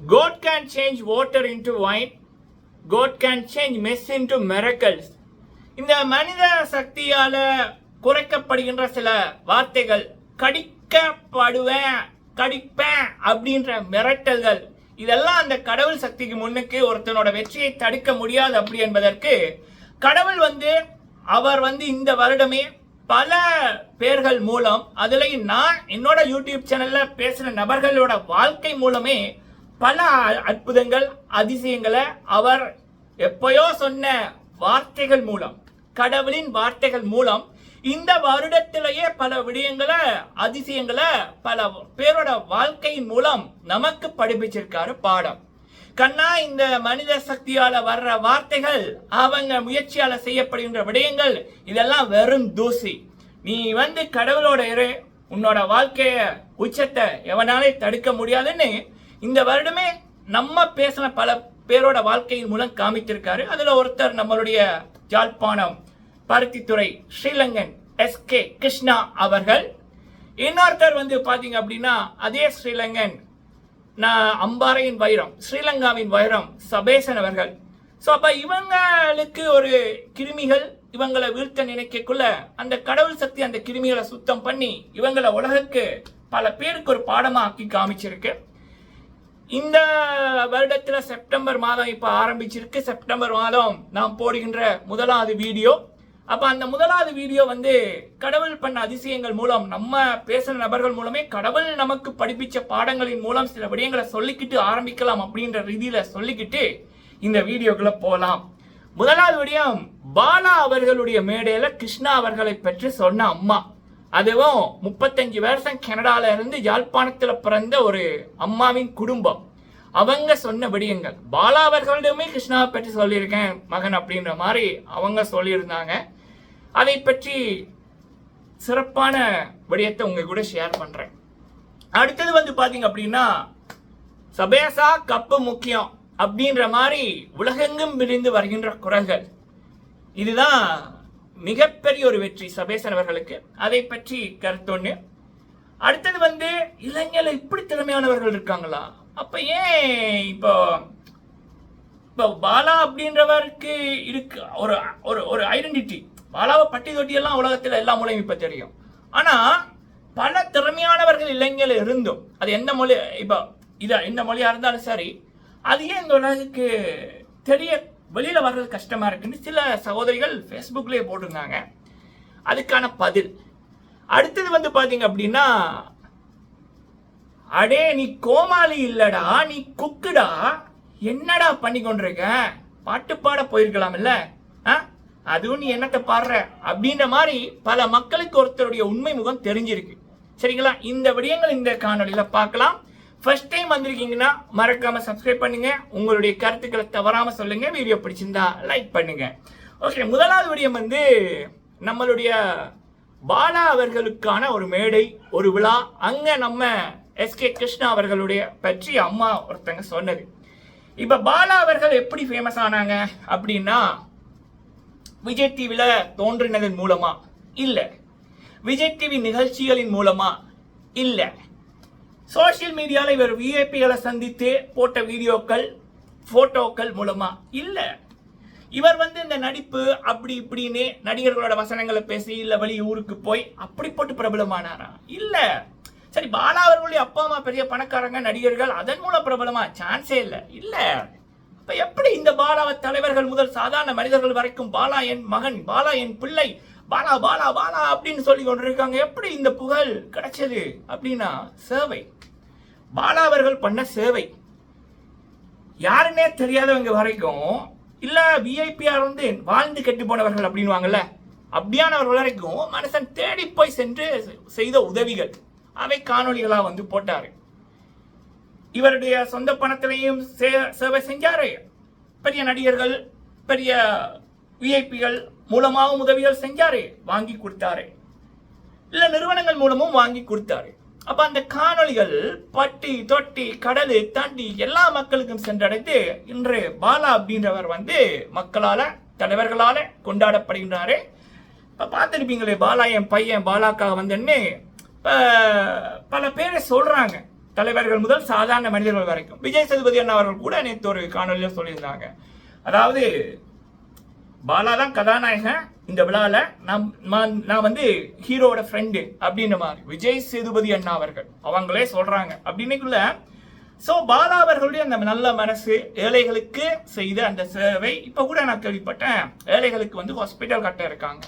God can change water into wine. God can change mess into miracles. இந்த மனித சக்தியால குறைக்கப்படுகின்ற சில வார்த்தைகள் கடிக்கப்படுவேன் கடிப்பேன் அப்படின்ற மிரட்டல்கள் இதெல்லாம் அந்த கடவுள் சக்திக்கு முன்னுக்கு ஒருத்தனோட வெற்றியை தடுக்க முடியாது அப்படி என்பதற்கு கடவுள் வந்து அவர் வந்து இந்த வருடமே பல பேர்கள் மூலம் அதுலேயும் நான் என்னோட யூடியூப் சேனல்ல பேசுகிற நபர்களோட வாழ்க்கை மூலமே பல அற்புதங்கள் அதிசயங்களை அவர் எப்பயோ சொன்ன வார்த்தைகள் மூலம் கடவுளின் வார்த்தைகள் மூலம் இந்த வருடத்திலேயே பல விடயங்களை அதிசயங்களை பல பேரோட வாழ்க்கையின் மூலம் நமக்கு படிப்பிச்சிருக்காரு பாடம். கண்ணா இந்த மனித சக்தியால வர்ற வார்த்தைகள் அவங்க முயற்சியால செய்யப்படுகின்ற விடயங்கள் இதெல்லாம் வெறும் தூசி. நீ வந்து கடவுளோட இரு உன்னோட வாழ்க்கைய உச்சத்தை எவனாலே தடுக்க முடியாதுன்னு இந்த வருடமே நம்ம பேசின பல பேரோட வாழ்க்கையின் மூலம் காமித்திருக்காரு. அதில் ஒருத்தர் நம்மளுடைய ஜாழ்ப்பாணம் பருத்தித்துறை ஸ்ரீலங்கன் எஸ் கே கிருஷ்ணா அவர்கள். இன்னொருத்தர் வந்து பார்த்தீங்க அப்படின்னா அதே ஸ்ரீலங்கன் நான் அம்பாறையின் வைரம் ஸ்ரீலங்காவின் வைரம் சபேசன் அவர்கள். ஸோ அப்போ இவங்களுக்கு ஒரு கிருமிகள் இவங்களை வீழ்த்த நினைக்கக்குள்ள அந்த கடவுள் சக்தி அந்த கிருமிகளை சுத்தம் பண்ணி இவங்களை உலகுக்கு பல பேருக்கு ஒரு பாடமாக்கி காமிச்சிருக்கு. இந்த வருடத்தில் செப்டம்பர் மாதம் இப்போ ஆரம்பிச்சிருக்கு. செப்டம்பர் மாதம் நாம் போடுகின்ற முதலாவது வீடியோ. அப்போ அந்த முதலாவது வீடியோ வந்து கடவுள் பண்ண அதிசயங்கள் மூலம் நம்ம பேசுகிற நபர்கள் மூலமே கடவுள் நமக்கு படிப்பிச்ச பாடங்களின் மூலம் சில விடயங்களை சொல்லிக்கிட்டு ஆரம்பிக்கலாம் அப்படின்ற ரீதியில் சொல்லிக்கிட்டு இந்த வீடியோக்குள்ள போகலாம் முதலாவது விடயம் பாலா அவர்களுடைய மேடையில் கிருஷ்ணா அவர்களை பற்றி சொன்ன அம்மா. அதுவும் முப்பத்தஞ்சு வருஷம் கனடால இருந்து யாழ்ப்பாணத்தில் பிறந்த ஒரு அம்மாவின் குடும்பம். அவங்க சொன்ன விடயங்கள். பாலா அவர்களிடமே கிருஷ்ணாவை பற்றி சொல்லியிருக்கேன் மகன் அப்படின்ற மாதிரி அவங்க சொல்லியிருந்தாங்க. அதை பற்றி சிறப்பான விடயத்தை உங்க கூட ஷேர் பண்றேன். அடுத்தது வந்து பாத்தீங்க அப்படின்னா சபேசா கப்பு முக்கியம் அப்படின்ற மாதிரி உலகெங்கும் விரிந்து வருகின்ற குரல்கள். இதுதான் மிகப்பெரிய ஒரு வெற்றி சபேசன் அவர்களுக்கு. அதை பற்றி கருத்தொன்னு அடுத்தது வந்து இளைஞர்கள் இப்படி திறமையானவர்கள் இருக்காங்களா? அப்ப ஏன் இப்போ இப்போ பாலா அப்படின்றவருக்கு இருக்கு ஒரு ஒரு ஒரு ஐடென்டிட்டி பாலாவை பட்டி தொட்டியெல்லாம் உலகத்தில் எல்லா மூலையும் இப்போ தெரியும். ஆனால் பல திறமையானவர்கள் இளைஞர்கள் இருந்தும் அது எந்த மொழி இப்போ இதை எந்த மொழியாக இருந்தாலும் சரி அது ஏன் இந்த உலகுக்கு தெரிய வெளியில் வர்றது கஷ்டமாக இருக்குன்னு சில சகோதரிகள் ஃபேஸ்புக்லேயே போட்டிருந்தாங்க. அதுக்கான பதில். அடுத்தது வந்து பார்த்தீங்க அப்படின்னா அடே நீ கோமாளி இல்லடா நீ குக்குடா என்னடா பண்ணி கொண்டிருக்க? பாட்டு பாட போயிருக்கலாம் இல்ல அதுவும் நீ என்னத்தை பாடுற? அப்படின்ற மாதிரி பல மக்களுக்கு ஒருத்தருடைய உண்மை முகம் தெரிஞ்சிருக்கு. சரிங்களா? இந்த விடயங்கள் இந்த காணொலியில் பார்க்கலாம். ஃபர்ஸ்ட் டைம் வந்திருக்கீங்கன்னா மறக்காம சப்ஸ்கிரைப் பண்ணுங்க. உங்களுடைய கருத்துக்களை தவறாம சொல்லுங்க. வீடியோ பிடிச்சிருந்தா லைக் பண்ணுங்க. ஓகே முதலாவது விடயம் வந்து நம்மளுடைய பாலா அவர்களுக்கான ஒரு மேடை ஒரு விழா. அங்க நம்ம எஸ்கே கிருஷ்ணா அவர்களுடைய பற்றி அம்மா ஒருத்தங்க சொன்னது. இப்ப பாலா அவர்கள் எப்படி ஃபேமஸ் ஆனாங்க அப்படின்னா விஜய் டிவியில் தோன்றினதன் மூலமா? இல்ல. விஜய் டிவி நிகழ்ச்சிகளின் மூலமா? இல்லை. சோசியல் மீடியாவில் இவர் விஐபிகளை சந்தித்து போட்ட வீடியோக்கள் ஃபோட்டோக்கள் மூலமாக இல்லை. இவர் வந்து இந்த நடிப்பு அப்படி இப்படின்னு நடிகர்களோட வசனங்களை பேசி இல்லை வெளி ஊருக்கு போய் அப்படி போட்டு பிரபலமானாரா? இல்லை. சரி பாலா அவர்களுடைய அப்பா அம்மா பெரிய பணக்காரங்க நடிகர்கள் அதன் மூலம் பிரபலமா? சான்ஸே இல்லை. இல்லை. இப்போ எப்படி இந்த பாலாவை தலைவர்கள் முதல் சாதாரண மனிதர்கள் வரைக்கும் பாலா என் மகன் பாலா என் பிள்ளை பாலா பாலா பாலா அப்படின்னு சொல்லி கொண்டிருக்காங்க. எப்படி இந்த புகழ் கிடைச்சது அப்படின்னா சேவை. பாலா அவர்கள் பண்ண சேவை. யாருன்னே தெரியாதவங்க வரைக்கும் இல்ல விஐபியா வந்து வாழ்ந்து கெட்டு போனவர்கள் அப்படின்வாங்கல்ல அப்படியானவர்கள் வரைக்கும் மனுஷன் தேடி போய் சென்று செய்த உதவிகள். அவை காணொலிகளாக வந்து போட்டார். இவருடைய சொந்த பணத்திலையும் சே- சேவை செஞ்சாரு. பெரிய நடிகர்கள் பெரிய விஐபிகள் மூலமாகவும் உதவிகள் செஞ்சாரு வாங்கி கொடுத்தாரு. இல்ல நிறுவனங்கள் மூலமும் வாங்கி கொடுத்தாரு. அப்ப அந்த காணொளிகள் பட்டி தொட்டி கடலு தாண்டி எல்லா மக்களுக்கும் சென்றடைந்து இன்று பாலா அப்படின்றவர் வந்து மக்களால தலைவர்களால கொண்டாடப்படுகின்றாரு. இப்ப பார்த்துருப்பீங்களே பாலா என் பையன் பாலாக்கா வந்தேன்னு பல பேரை சொல்றாங்க. தலைவர்கள் முதல் சாதாரண மனிதர்கள் வரைக்கும். விஜய் சேதுபதி அண்ணா அவர்கள் கூட நேற்று ஒரு காணொலியில் சொல்லியிருந்தாங்க. அதாவது பாலா தான் கதாநாயகன் இந்த விழாவில் நான் நான் நான் வந்து ஹீரோட ஃப்ரெண்டு அப்படின்ற மாதிரி விஜய் சேதுபதி அண்ணா அவர்கள். அவங்களே சொல்கிறாங்க அப்படின்னுக்குள்ள ஸோ பாலா அவர்களுடைய அந்த நல்ல மனசு ஏழைகளுக்கு செய்த அந்த சேவை இப்போ கூட நான் கேள்விப்பட்டேன். ஏழைகளுக்கு வந்து ஹாஸ்பிட்டல் கட்ட இருக்காங்க.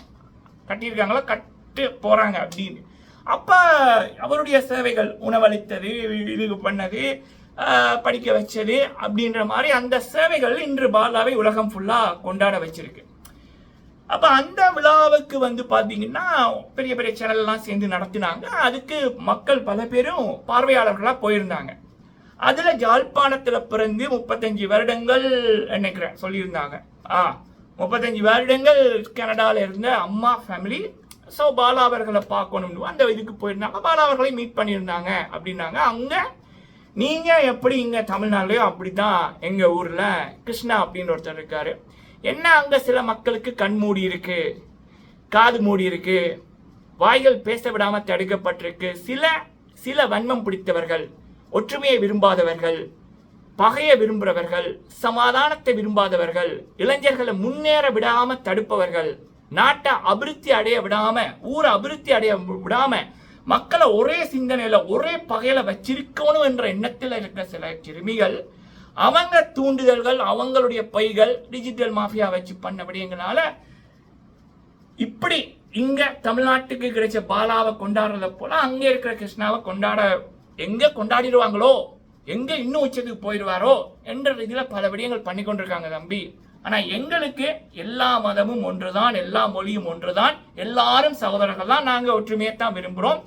கட்டியிருக்காங்களா? கட்டு போகிறாங்க அப்படின்னு. அப்போ அவருடைய சேவைகள் உணவளித்தது இது பண்ணது படிக்க வச்சது அப்படின்ற மாதிரி அந்த சேவைகள் இன்று பாலாவை உலகம் ஃபுல்லாக கொண்டாட வச்சிருக்கு. அப்போ அந்த விழாவுக்கு வந்து பார்த்தீங்கன்னா பெரிய பெரிய சேனல்லாம் சேர்ந்து நடத்தினாங்க. அதுக்கு மக்கள் பல பேரும் பார்வையாளர்களாக போயிருந்தாங்க. அதில் ஜாழ்ப்பாணத்தில் பிறந்து முப்பத்தஞ்சு வருடங்கள் நினைக்கிறேன் சொல்லியிருந்தாங்க. ஆ முப்பத்தஞ்சு வருடங்கள் கனடாவில் இருந்த அம்மா ஃபேமிலி ஸோ பாலா அவர்களை பார்க்கணும்னு அந்த இதுக்கு போயிருந்தாங்க. பாலா அவர்களை மீட் பண்ணியிருந்தாங்க அப்படின்னாங்க. அங்கே நீங்க எப்படி இங்க தமிழ்நாடுலயோ அப்படிதான் எங்க ஊர்ல கிருஷ்ணா அப்படின்னு ஒருத்தர் இருக்காரு. என்ன அங்க சில மக்களுக்கு கண் மூடி இருக்கு காது மூடி இருக்கு வாய்கள் பேச விடாம தடுக்கப்பட்டிருக்கு. சில சில வன்மம் பிடித்தவர்கள் ஒற்றுமையை விரும்பாதவர்கள் பகையை விரும்புகிறவர்கள் சமாதானத்தை விரும்பாதவர்கள் இளைஞர்களை முன்னேற விடாம தடுப்பவர்கள் நாட்டை அபிவிருத்தி அடைய விடாம ஊரை அபிவிருத்தி அடைய விடாம மக்களை ஒரே சிந்தனையில ஒரே பகையில வச்சிருக்கணும் என்ற எண்ணத்தில் இருக்கிற சில சிறுமிகள் அவங்க தூண்டுதல்கள் அவங்களுடைய பைகள் டிஜிட்டல் மாஃபியா வச்சு பண்ண விடயங்களால இப்படி இங்க தமிழ்நாட்டுக்கு கிடைச்ச பாலாவை கொண்டாடுறத போல அங்கே இருக்கிற கிருஷ்ணாவை கொண்டாட எங்க கொண்டாடிடுவாங்களோ எங்க இன்னும் உச்சத்துக்கு போயிடுவாரோ என்ற ரீதியில் பல விடயங்கள் பண்ணி கொண்டிருக்காங்க தம்பி. ஆனால் எங்களுக்கு எல்லா மதமும் ஒன்றுதான் எல்லா மொழியும் ஒன்றுதான். எல்லாரும் சகோதரர்கள் தான் நாங்கள் ஒற்றுமையை தான் விரும்புகிறோம்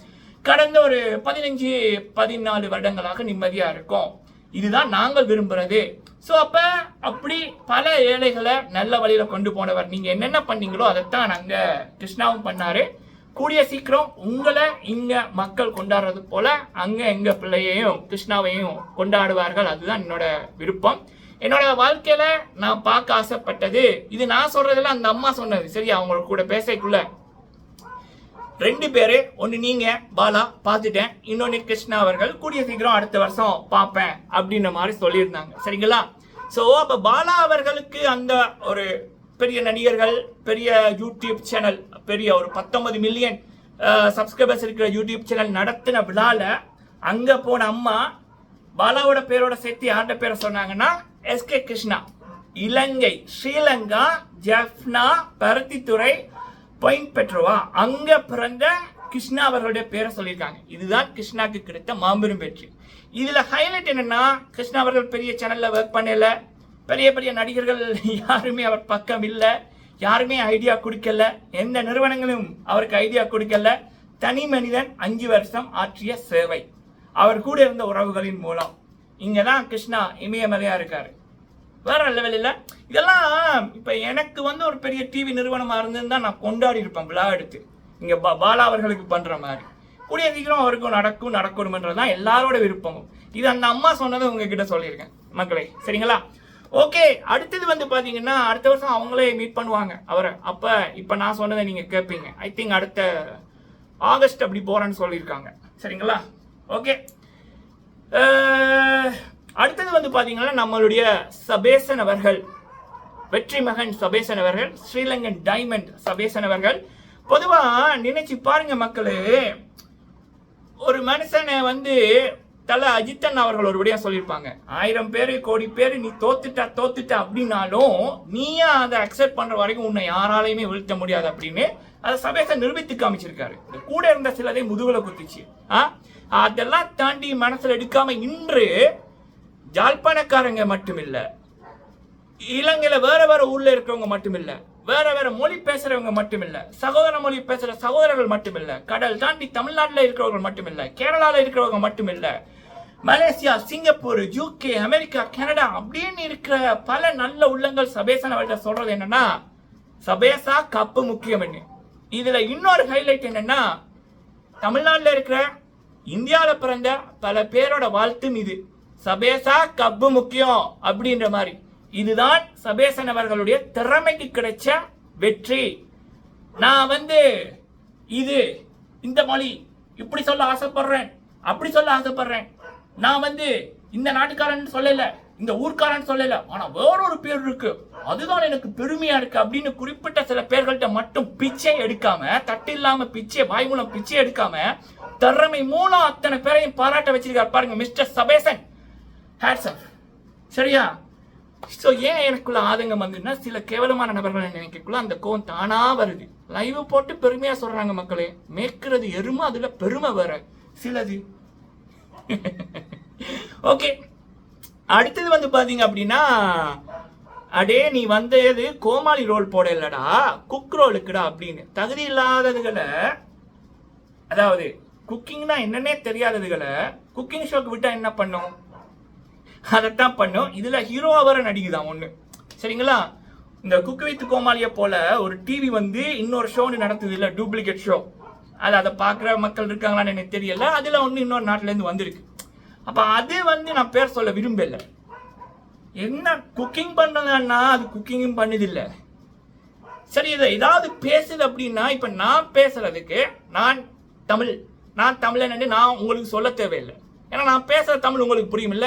கடந்த ஒரு பதினஞ்சு பதினாலு வருடங்களாக நிம்மதியாக இருக்கோம். இதுதான் நாங்கள் விரும்புகிறது ஸோ அப்போ அப்படி பல ஏழைகளை நல்ல வழியில் கொண்டு போனவர் நீங்கள் என்னென்ன பண்ணீங்களோ அதைத்தான் நாங்கள் கிருஷ்ணாவும் பண்ணார். கூடிய சீக்கிரம் உங்களை இங்கே மக்கள் கொண்டாடுறது போல் அங்கே எங்கள் பிள்ளையையும் கிருஷ்ணாவையும் கொண்டாடுவார்கள். அதுதான் என்னோட விருப்பம். என்னோட வாழ்க்கையில நான் பார்க்க ஆசைப்பட்டது இது நான் சொல்றதெல்லாம் அந்த அம்மா சொன்னது. சரியா? அவங்க கூட பேசக்குள்ள. ரெண்டு பேரு ஒன்னு நீங்க பாலா பார்த்துட்டேன் இன்னொன்னு கிருஷ்ணா அவர்கள் கூடிய சீக்கிரம் அடுத்த வருஷம் பார்ப்பேன் அப்படின்ற மாதிரி சொல்லியிருந்தாங்க. சரிங்களா? ஸோ அப்போ பாலா அவர்களுக்கு அந்த ஒரு பெரிய நடிகர்கள் பெரிய யூடியூப் சேனல் பெரிய ஒரு பத்தொன்பது மில்லியன் சப்ஸ்கிரைபர்ஸ் இருக்கிற யூடியூப் சேனல் நடத்தின விழாவில் அங்கே போன அம்மா பாலாவோட பேரோட சேர்த்து யார்கிட்ட பேரை சொன்னாங்கன்னா எஸ்கே கிருஷ்ணா இலங்கை ஸ்ரீலங்கா ஜெஃப்னா பருத்தித்துறை பாயிண்ட் பெட்ரோவா அங்க பிறந்த கிருஷ்ணா அவர்களுடைய பேரை சொல்லியிருக்காங்க. இதுதான் கிருஷ்ணாக்கு கிடைத்த மாபெரும் வெற்றி. இதுல ஹைலைட் என்னன்னா கிருஷ்ணா அவர்கள் பெரிய சேனல்ல ஒர்க் பண்ணல. பெரிய பெரிய நடிகர்கள் யாருமே அவர் பக்கம் இல்லை. யாருமே ஐடியா கொடுக்கல. எந்த நிறுவனங்களும் அவருக்கு ஐடியா கொடுக்கல. தனி மனிதன் அஞ்சு வருஷம் ஆற்றிய சேவை. அவர் கூட இருந்த உறவுகளின் மூலம். இங்கே தான் கிருஷ்ணா இமயமலையாக இருக்கார். வேற லெவல் இதெல்லாம் இப்போ எனக்கு வந்து ஒரு பெரிய டிவி நிறுவனமாக இருந்திருந்தா நான் கொண்டாடி இருப்பேன் விழா எடுத்து. இங்கே பா- பாலா அவர்களுக்கு பண்ணுற மாதிரி. கூடிய சீக்கிரம் அவருக்கும் நடக்கும் நடக்கணும்ன்றதுதான் எல்லாரோட விருப்பமும் இது அந்த அம்மா சொன்னதை உங்ககிட்ட சொல்லியிருக்கேன். மக்களே சரிங்களா? ஓகே அடுத்தது வந்து பார்த்தீங்கன்னா அடுத்த வருஷம் அவங்களே மீட் பண்ணுவாங்க அவரை. அப்போ இப்போ நான் சொன்னதை நீங்கள் கேட்பீங்க ஐ திங்க் அடுத்த ஆகஸ்ட் அப்படி போகிறேன்னு சொல்லியிருக்காங்க. சரிங்களா? ஓகே. அடுத்தது வந்து பார்த்தீங்கன்னா நம்மளுடைய சபேசன் அவர்கள் வெற்றி மகன் சபேசன் அவர்கள் ஸ்ரீலங்கன் டைமண்ட் சபேசன் அவர்கள். பொதுவாக நினைச்சு பாருங்க மக்களே ஒரு மனுஷனை வந்து தல அஜித்தன் அவர்கள் ஒரு சொல்லியிருப்பாங்க. ஆயிரம் பேர் கோடி பேர் நீ தோத்துட்டா தோத்துட்ட அப்படின்னாலும் நீயா அதை அக்செப்ட் பண்ற வரைக்கும் உன்னை யாராலையுமே வீழ்த்த முடியாது அப்படின்னு அதை சபேசன் நிரூபித்து காமிச்சிருக்காரு. கூட இருந்த சிலதை முதுகுல குத்துச்சு. ஆ? அதெல்லாம் தாண்டி மனசுல எடுக்காம இன்று ஜாழ்ப்பாணக்காரங்க மட்டுமில்ல இலங்கையில வேற வேற ஊர்ல இருக்கிறவங்க மட்டுமில்ல வேற வேற மொழி பேசுறவங்க மட்டுமில்ல சகோதர மொழி பேசுற சகோதரர்கள் மட்டுமில்ல கடல் தாண்டி தமிழ்நாட்டில் இருக்கிறவர்கள் மட்டுமில்ல கேரளாவில் இருக்கிறவங்க மட்டுமில்ல Malaysia Singapore UK America Canada அப்படின்னு இருக்கிற பல நல்ல உள்ளங்கள் சபேசன் அவர்கிட்ட சொல்றது என்னன்னா சபேசா கப்பு முக்கியம் இதுல இன்னொரு ஹைலைட் என்னன்னா தமிழ்நாட்டில் இருக்கிற இந்தியாவில் பிறந்த பல பேரோட வாழ்த்தும் இது சபேசா கப்பு முக்கியம் அப்படின்ற மாதிரி. இதுதான் சபேசன் அவர்களுடைய திறமைக்கு கிடைச்ச வெற்றி. நான் வந்து இது இந்த மொழி இப்படி சொல்ல ஆசைப்படுறேன் அப்படி சொல்ல ஆசைப்படுறேன். நான் வந்து இந்த நாட்டுக்காரன் சொல்லல இந்த ஊர்க்காரன் சொல்லல ஆனா வேறொரு பேர் இருக்கு. அதுதான் எனக்கு பெருமையா இருக்கு அப்படின்னு குறிப்பிட்ட சில பேர்கள்ட்ட மட்டும் பிச்சை எடுக்காம தட்டு இல்லாம பிச்சை வாய் மூலம் பிச்சை எடுக்காம திறமை மூலம் அத்தனை பேரையும் பாராட்ட வச்சிருக்காரு பாருங்க மிஸ்டர் சபேசன். ஹேட்ஸ் ஆஃப் சரியா? ஸோ ஏன் எனக்குள்ள ஆதங்கம் வந்துன்னா சில கேவலமான நபர்களை நினைக்கக்குள்ள அந்த கோவம் தானா வருது. லைவ் போட்டு பெருமையா சொல்றாங்க மக்களே மேய்க்கிறது எருமை அதுல பெருமை வேற. சிலது. ஓகே அடுத்தது வந்து பாத்தீங்க அப்படின்னா அடே நீ வந்தது கோமாளி ரோல் போட இல்லடா குக் ரோலுக்குடா அப்படின்னு. தகுதி இல்லாததுகளை அதாவது குக்கிங்னா என்னன்னே தெரியாததுகளை குக்கிங் ஷோக்கு விட்டால் என்ன பண்ணும்? அதைத்தான் பண்ணும். இதில் ஹீரோவாக வர நடிக்குதான் ஒன்று சரிங்களா? இந்த குக் வித் கோமாளியை போல ஒரு டிவி வந்து இன்னொரு ஷோன்னு நடத்துது இல்லை டூப்ளிகேட் ஷோ அது அதை பார்க்குற மக்கள் இருக்காங்களான்னு எனக்கு தெரியல. அதில் ஒன்று இன்னொரு நாட்டிலேருந்து வந்திருக்கு. அப்போ அது வந்து நான் பேர் சொல்ல விரும்பல. என்ன குக்கிங் பண்றதுன்னா அது குக்கிங்கும் பண்ணுதில்லை. சரி இதை ஏதாவது பேசுது அப்படின்னா இப்போ நான் பேசுறதுக்கு நான் தமிழ். நான் தமிழன் என்று நான் உங்களுக்கு சொல்ல தேவையில்லை. ஏன்னா நான் பேசுகிற தமிழ் உங்களுக்கு புரியுமில்ல.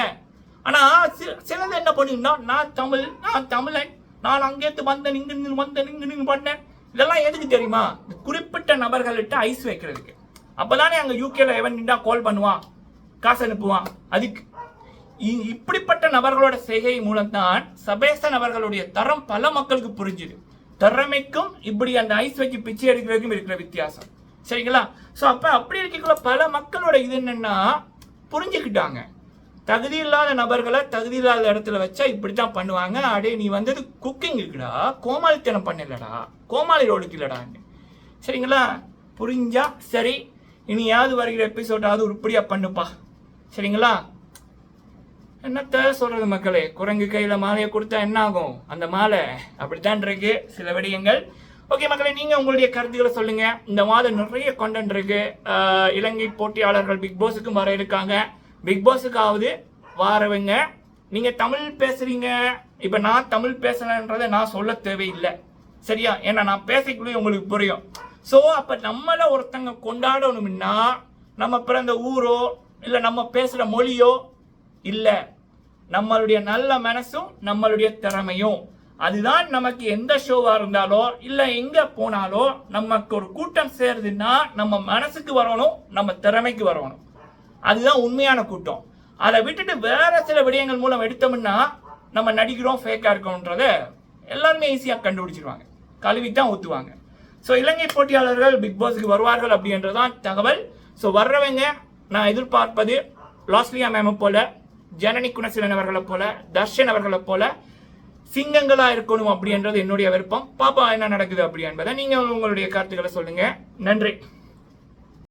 ஆனால் சில சிலது என்ன பண்ணுங்கன்னா நான் தமிழ் நான் தமிழன் நான் அங்கேருந்து வந்தேன் இங்கு நின்று வந்தேன் இங்கு நின்று பண்ணேன். இதெல்லாம் எதுக்கு தெரியுமா? குறிப்பிட்ட நபர்கள்ட்ட ஐஸ் வைக்கிறதுக்கு. அப்போதானே அங்கே யூகேல எவன் நின்றா கால் பண்ணுவான் காசு அனுப்புவான். அதுக்கு. இ- இப்படிப்பட்ட நபர்களோட செய்கை மூலம்தான் சபேசன் அவர்களுடைய தரம் பல மக்களுக்கு புரிஞ்சுது. திறமைக்கும் இப்படி அந்த ஐஸ் வச்சு பிச்சை எடுக்கிறதுக்கும் இருக்கிற வித்தியாசம். சரிங்களா? ஸோ அப்போ அப்படி இருக்கக்குள்ள பல மக்களோட இது என்னென்னா புரிஞ்சுக்கிட்டாங்க. தகுதி இல்லாத நபர்களை தகுதி இல்லாத இடத்துல வச்சா இப்படித்தான் பண்ணுவாங்க. அடே நீ வந்தது குக்கிங் இருக்குடா. கோமாளித்தனம் பண்ணலடா. கோமாளி ரோடுக்கு இல்லடான்னு சரிங்களா? புரிஞ்சா சரி. இனியாவது வருகிற எபிசோடாவது உருப்படியாக பண்ணுப்பா. சரிங்களா? என்னத்த சொல்கிறது மக்களே? குரங்கு கையில் மாலையை கொடுத்தா என்ன ஆகும் அந்த மாலை அப்படித்தான் இருக்கு. சில விடயங்கள் ஓகே மக்களே நீங்கள் உங்களுடைய கருத்துக்களை சொல்லுங்கள் இந்த மாதம் நிறைய கண்டென்ட் இருக்குது இலங்கை போட்டியாளர்கள் பிக் பாஸுக்கும் வர இருக்காங்க. பிக் பாஸுக்காவது வாரவங்க. தமிழ் பேசுகிறீங்க இப்போ நான் தமிழ் பேசுறேன்றதை நான் சொல்ல தேவையில்லை. சரியா? ஏன்னா நான் பேசிக்குள்ளே உங்களுக்கு புரியும். ஸோ அப்போ நம்மளை ஒருத்தங்க கொண்டாடணும்னா நம்ம பிறந்த ஊரோ இல்லை நம்ம பேசுகிற மொழியோ இல்லை. நம்மளுடைய நல்ல மனசும் நம்மளுடைய திறமையும். அதுதான் நமக்கு எந்த ஷோவா இருந்தாலோ இல்ல எங்க போனாலோ நமக்கு ஒரு கூட்டம் சேருதுன்னா நம்ம மனசுக்கு வரணும் நம்ம திறமைக்கு வரணும். அதுதான் உண்மையான கூட்டம். அதை விட்டுட்டு வேற சில விடயங்கள் மூலம் எடுத்தோம்னா நம்ம நடிக்கிறோம் ஃபேக்காக இருக்கோன்றத எல்லாருமே ஈஸியாக கண்டுபிடிச்சிருவாங்க. கழுவி தான் ஊற்றுவாங்க ஸோ இலங்கை போட்டியாளர்கள் பிக் பாஸ்க்கு வருவார்கள் அப்படின்றதான் தகவல். ஸோ வர்றவங்க நான் எதிர்பார்ப்பது லாஸ்லியா மேமை போல ஜனனி குணசீலன் அவர்களை போல தர்ஷன் அவர்களை போல சிங்கங்களா இருக்கணும் அப்படின்றது என்னுடைய விருப்பம். பாப்பா என்ன நடக்குது அப்படி என்பதை நீங்க உங்களுடைய கருத்துக்களை சொல்லுங்க. நன்றி.